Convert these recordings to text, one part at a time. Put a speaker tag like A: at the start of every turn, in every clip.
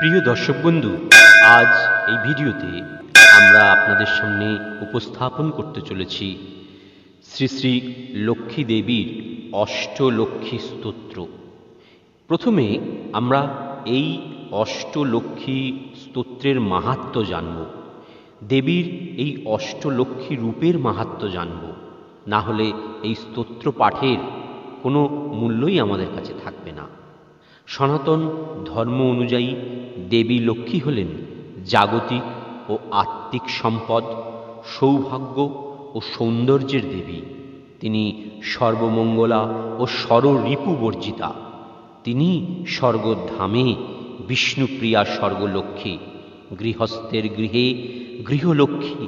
A: প্রিয় দর্শক বন্ধু, আজ এই ভিডিওতে আমরা আপনাদের সামনে উপস্থাপন করতে চলেছি শ্রী শ্রী লক্ষ্মী দেবীর অষ্টলক্ষ্মী স্তোত্র। প্রথমে আমরা এই অষ্টলক্ষ্মী স্তোত্রের মাহাত্ম্য জানব। দেবীর এই অষ্টলক্ষ্মী রূপের মাহাত্ম্য জানব। না হলে এই স্তোত্র পাঠের কোনো মূল্যই আমাদের কাছে থাকবে না। সনাতন ধর্ম অনুযায়ী দেবী লক্ষ্মী হলেন জাগতিক ও আত্মিক সম্পদ, সৌভাগ্য ও সৌন্দর্যের দেবী। তিনি সর্বমঙ্গলা ও সররিপু বর্জিতা। তিনি স্বর্গধামে বিষ্ণুপ্রিয়া স্বর্গলক্ষ্মী, গৃহস্থের গৃহে গৃহলক্ষ্মী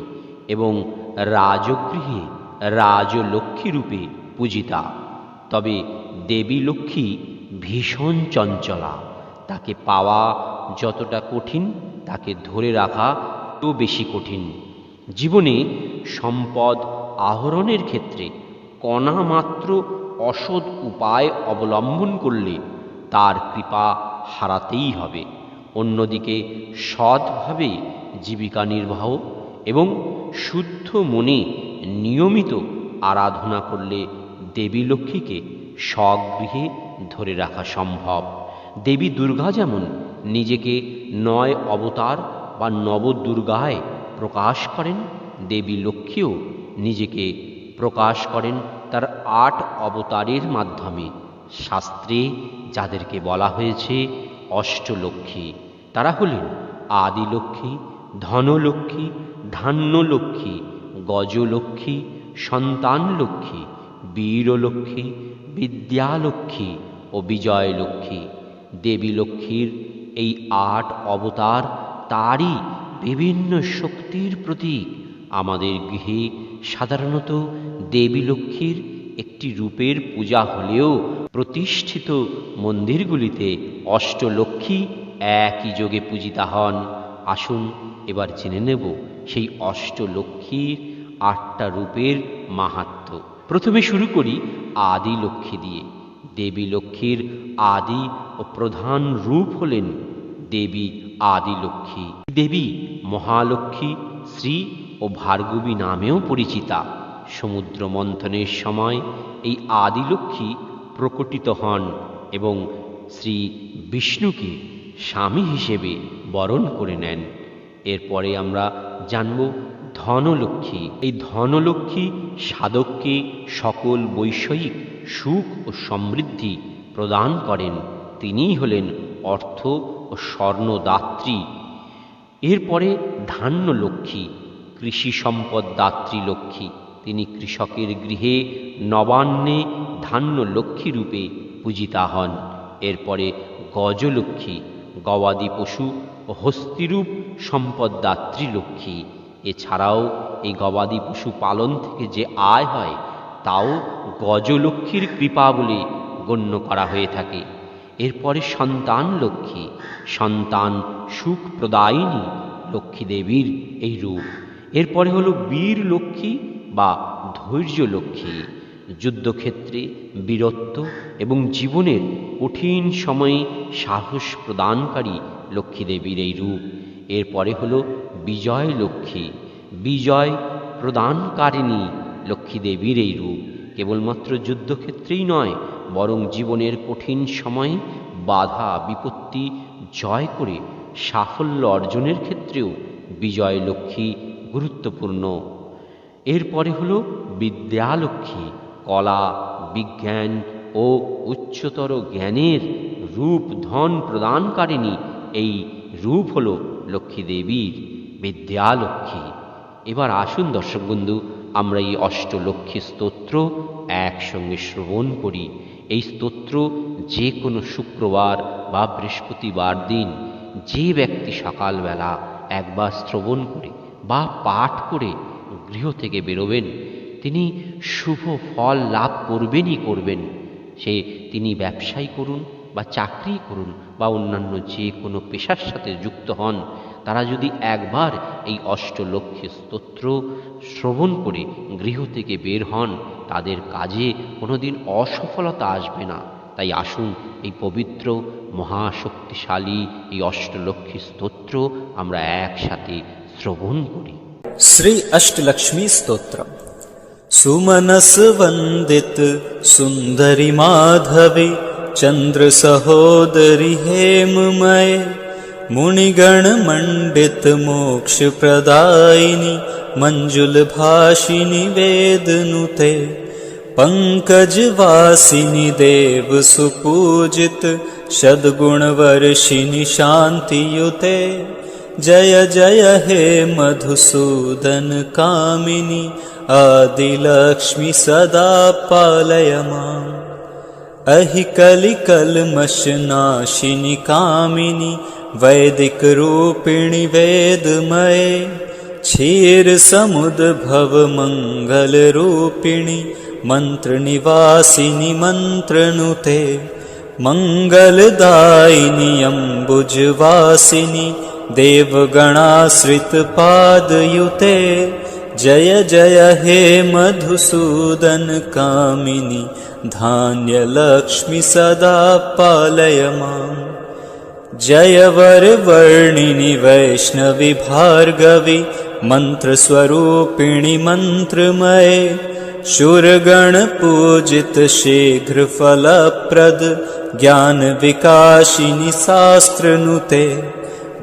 A: এবং রাজগৃহে রাজলক্ষ্মী রূপে পূজিতা। তবে দেবী লক্ষ্মী ভীষণ চঞ্চলা। তাকে পাওয়া যতটা কঠিন, তাকে ধরে রাখা তো বেশি কঠিন। জীবনে সম্পদ আহরণের ক্ষেত্রে কণা মাত্র অসৎ উপায় অবলম্বন করলে তার কৃপা হারাতেই হবে। অন্যদিকে সৎভাবে জীবিকা নির্বাহ এবং শুদ্ধ মনে নিয়মিত আরাধনা করলে দেবী লক্ষ্মীকে স্বগৃহে ধরে রাখা সম্ভব। দেবী দুর্গা যেমন নিজেকে নয় অবতার বা নবদুর্গায় প্রকাশ করেন, দেবী লক্ষ্মীও নিজেকে প্রকাশ করেন তার আট অবতারের মাধ্যমে। শাস্ত্রে যাদেরকে বলা হয়েছে অষ্টলক্ষ্মী, তারা হলেন আদিলক্ষ্মী, ধনলক্ষ্মী, ধান্যলক্ষ্মী, গজলক্ষ্মী, সন্তানলক্ষ্মী, বীরলক্ষ্মী বিদ্যালক্ষ্মী ও বিজয়লক্ষ্মী। দেবী লক্ষ্মীর এই আট অবতার তারই বিভিন্ন শক্তির প্রতীক। আমাদের গৃহে সাধারণত দেবী লক্ষ্মীর একটি রূপের পূজা হলেও প্রতিষ্ঠিত মন্দিরগুলিতে অষ্টলক্ষ্মী একই যোগে পূজিতা হন। আসুন এবার জেনে নেব সেই অষ্টলক্ষ্মীর আটটা রূপের মাহাত্ম্য প্রথমে শুরু করি আদি লক্ষ্মী দিয়ে। দেবী লক্ষ্মীর আদি ও প্রধান রূপ হলেন দেবী আদি লক্ষ্মী। দেবী মহালক্ষ্মী, শ্রী ও ভার্গবী নামেও পরিচিতা। সমুদ্র মন্থনের সময় এই আদি লক্ষ্মী প্রকটিত হন এবং শ্রী বিষ্ণুকে স্বামী হিসেবে বরণ করে নেন। এরপরে আমরা জানব ধনলক্ষ্মী। এই ধনলক্ষ্মী সাধককে সকল বৈষয়িক সুখ ও সমৃদ্ধি প্রদান করেন। তিনিই হলেন অর্থ ও স্বর্ণদাত্রী। এরপরে ধান্য লক্ষ্মী কৃষি সম্পদ দাত্রী লক্ষ্মী। তিনি কৃষকের গৃহে নবান্নে ধান্য লক্ষ্মী রূপে পূজিতা হন। এরপরে গজলক্ষ্মী, গবাদি পশু ও হস্তিরূপ সম্পদদাত্রী লক্ষ্মী। এছাড়াও এই গবাদি পশু পালন থেকে যে আয় হয়, তাও গজলক্ষ্মীর কৃপা বলে গণ্য করা হয়ে থাকে। এরপরে সন্তান লক্ষ্মী, সন্তান সুখ প্রদায়িনী লক্ষ্মী দেবীর এই রূপ। এরপরে হলো বীর লক্ষ্মী বা ধৈর্য লক্ষ্মী। যুদ্ধক্ষেত্রে বীরত্ব এবং জীবনের কঠিন সময়ে সাহস প্রদানকারী লক্ষ্মী দেবীর এই রূপ। এরপরে হলো বিজয় লক্ষ্মী। বিজয় প্রদানকারিণী লক্ষ্মী দেবীর এই রূপ। কেবলমাত্র যুদ্ধক্ষেত্রেই নয়, বরং জীবনের কঠিন সময়ে বাধা, বিপত্তি জয় করে সাফল্য অর্জনের ক্ষেত্রেও বিজয় লক্ষ্মী গুরুত্বপূর্ণ। এরপরে হলো বিদ্যালক্ষ্মী। কলা, বিজ্ঞান ও উচ্চতর জ্ঞানের রূপ ধন প্রদানকারিণী। এই রূপ হল লক্ষ্মী দেবীর বিদ্যালক্ষ্মী। এবার আসুন দর্শক বন্ধু, আমরা এই অষ্টলক্ষ্মী স্তোত্র একসঙ্গে শ্রবণ করি। এই স্তোত্র যে কোনো শুক্রবার বা বৃহস্পতিবার দিন যে ব্যক্তি সকালবেলা একবার শ্রবণ করে বা পাঠ করে গৃহ থেকে বেরোবেন, তিনি শুভ ফল লাভ করবেনই করবেন। সে, তিনি ব্যবসায়ী করুন বা চাকরি করুন বা অন্যান্য যে কোনো পেশার সাথে যুক্ত হন তারা যদি একবার এই অষ্টলক্ষ্মী স্তোত্র শ্রবণ করে গৃহ থেকে বের হন তাদের কাজে কোনোদিন অসফলতা আসবে না তাই আসুন এই পবিত্র মহাশক্তিশালী এই অষ্টলক্ষ্মী স্তোত্র আমরা একসাথে শ্রবণ করি
B: শ্রী অষ্টলক্ষ্মী স্তোত্র সুমনস বন্দিত সুন্দরী মাধবী चन्द्रसहोदरि हे मुनिगणमण्डितमोक्षप्रदायिनि मञ्जुलभाषिनि वेदनुते पङ्कजवासिनि देवसुपूजित सद्गुणवर्षिणि शान्तियुते। जय जय हे मधुसूदन कामिनि आदिलक्ष्मि सदा पालय माम्। अहि कलिकल्मषनाशिनि कामिनि वैदिकरूपिणि वेदमये क्षीरसमुद्भव मङ्गलरूपिणि मन्त्रनिवासिनि मन्त्रनुते मङ्गलदायिनि अम्बुजवासिनि देवगणाश्रितपादयुते जय जय हे मधुसूदन कामिनि धान्यलक्ष्मि सदा पालय माम् जय वरवर्णिनि वैष्णवि भार्गवि मन्त्रस्वरूपिणि मन्त्रमये। शूरगणपूजित शीघ्रफलप्रद ज्ञानविकासिनि शास्त्रनुते।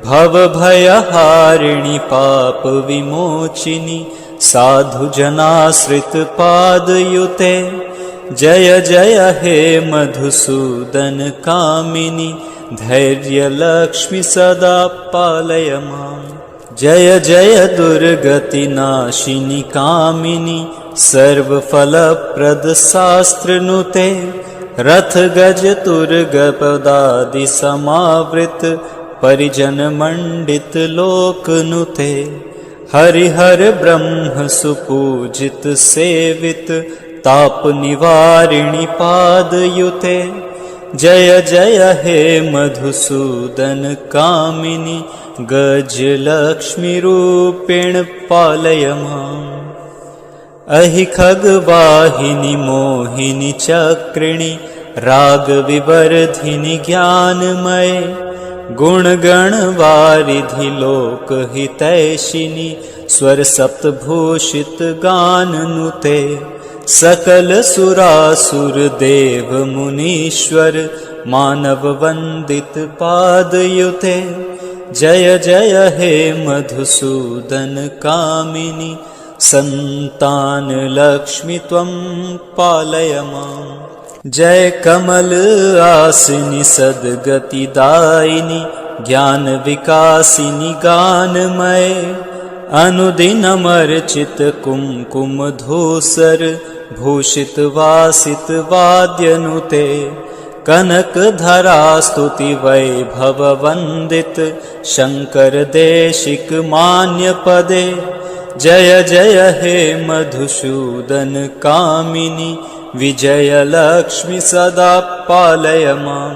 B: भवभयहारिणि पापविमोचिनि साधुजनाश्रितपादयुते। जय जय हे मधुसूदन कामिनि धैर्यलक्ष्मि सदा पालय माम् जय जय दुर्गतिनाशिनि कामिनि सर्वफलप्रदशास्त्रनुते रथगजतुर्गपदादिसमावृत परिजनमण्डित लोकनुते हरिहर ब्रह्म सुपूजित सेवित तापनिवारिणि पादयुते। जय जय हे मधुसूदन कामिनि गजलक्ष्मीरूपेण पालय माम्। अहि खगवाहिनि मोहिनि चक्रिणि रागविवर्धिनि ज्ञानमये गुणगणवारिधि लोकहितैषिनि गुणगणवारिधिलोकहितैषिनि स्वरसप्तभूषितगाननुते सकलसुरासुरदेवमुनीश्वर मानवन्दितपादयुते जय जय हे मधुसूदन मधुसूदनकामिनि सन्तानलक्ष्मि त्वं पालय माम्। जय कमल आसिनि सद्गतिदायिनि ज्ञानविकासिनि गानमय। अनुदिनमर्चित भूषित वासित वाद्यनुते। कनकधरा स्तुति वैभव वन्दित शङ्कर देशिक मान्यपदे जय जय हे मधुसूदन कामिनि विजयलक्ष्मि सदा पालय मां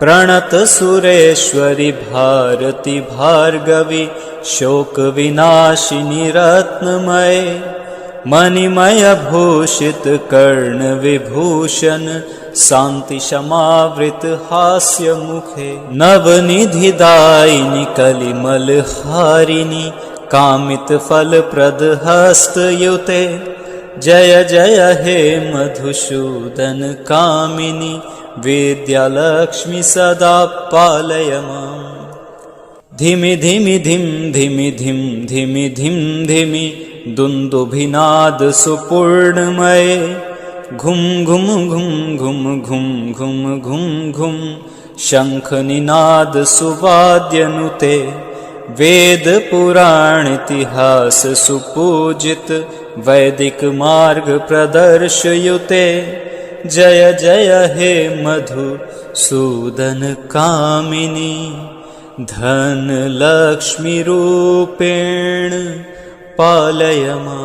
B: प्रणतसुरेश्वरि भारति भार्गवि शोकविनाशिनि रत्नमये। मणिमयभूषितकर्णविभूषन् शान्तिशमावृतहास्य मुखे नवनिधिदायिनि कलिमलहारिणि कामितफलप्रदहस्तयुते जय जय हे मधुसूदन कामिनि विद्यालक्ष्मि सदा पालय माम् धिमि धिमि धिं धिमि धिं धिमि धिं धिमि दुन्दुभिनाद सुपूर्णमये। घुं घुं घुं घुं घुं घुं घुं घुं शङ्खनिनाद सुवाद्यनुते। वेद पुराण इतिहास सुपूजित वैदिकमार्गप्रदर्शयुते जय जय हे मधुसूदनकामिनि धनलक्ष्मीरूपेण पालय मा